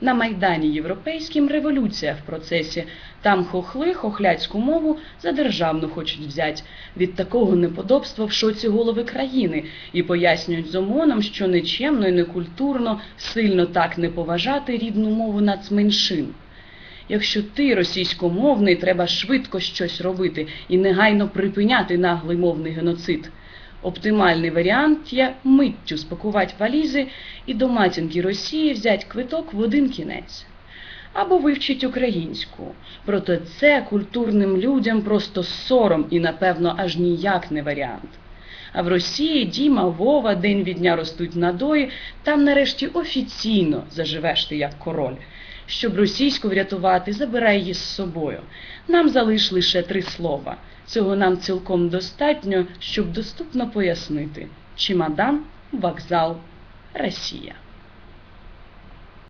На Майдані Європейським революція в процесі. Там хохли хохляцьку мову за державну хочуть взять. Від такого неподобства в шоці голови країни і пояснюють з ОМОНом, що нечемно і некультурно сильно так не поважати рідну мову нацменшин. Якщо ти російськомовний, треба швидко щось робити і негайно припиняти наглий мовний геноцид. Оптимальний варіант є миттю спакувати валізи і до матінки Росії взять квиток в один кінець. Або вивчить українську. Проте це культурним людям просто сором і, напевно, аж ніяк не варіант. А в Росії Діма, Вова день від дня ростуть надої, там нарешті офіційно заживеш ти як король. Щоб російську врятувати, забирай її з собою. Нам залиш лише три слова. Цього нам цілком достатньо, щоб доступно пояснити. Чемодан, вокзал, Росія.